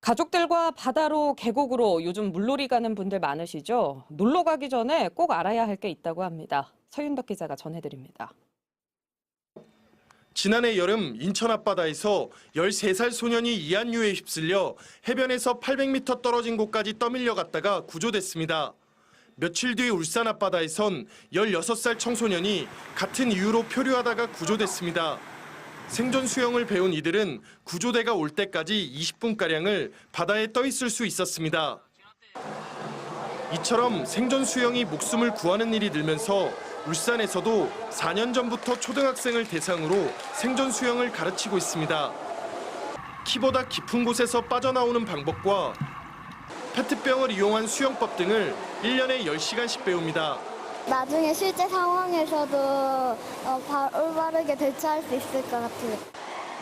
가족들과 바다로 계곡으로 요즘 물놀이 가는 분들 많으시죠? 놀러 가기 전에 꼭 알아야 할 게 있다고 합니다. 서윤덕 기자가 전해드립니다. 지난해 여름 인천 앞바다에서 13살 소년이 이한류에 휩쓸려 해변에서 800m 떨어진 곳까지 떠밀려 갔다가 구조됐습니다. 며칠 뒤 울산 앞바다에선 16살 청소년이 같은 이유로 표류하다가 구조됐습니다. 생존 수영을 배운 이들은 구조대가 올 때까지 20분가량을 바다에 떠 있을 수 있었습니다. 이처럼 생존 수영이 목숨을 구하는 일이 늘면서 울산에서도 4년 전부터 초등학생을 대상으로 생존 수영을 가르치고 있습니다. 키보다 깊은 곳에서 빠져나오는 방법과 페트병을 이용한 수영법 등을 1년에 10시간씩 배웁니다. 나중에 실제 상황에서도 어, 바- 올바르게 대처할 수 있을 것 같아요.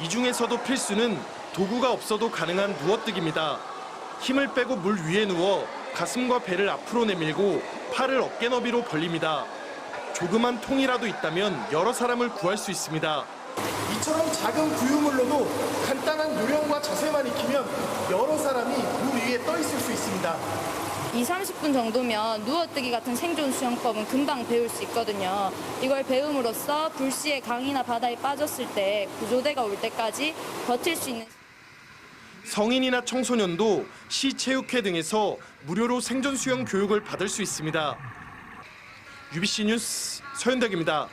이 중에서도 필수는 도구가 없어도 가능한 누워뜨기입니다. 힘을 빼고 물 위에 누워 가슴과 배를 앞으로 내밀고 팔을 어깨 너비로 벌립니다. 조그만 통이라도 있다면 여러 사람을 구할 수 있습니다. 이처럼 작은 구유물로도 간단한 요령과 자세만 익히면 여러 사람이 물 위에 떠 있을 수 있습니다. 2, 30분 정도면 누워뜨기 같은 생존 수영법은 금방 배울 수 있거든요. 이걸 배움으로써 불시에 강이나 바다에 빠졌을 때 구조대가 올 때까지 버틸 수 있는 성인이나 청소년도 시체육회 등에서 무료로 생존 수영 교육을 받을 수 있습니다. UBC 뉴스 서현덕입니다.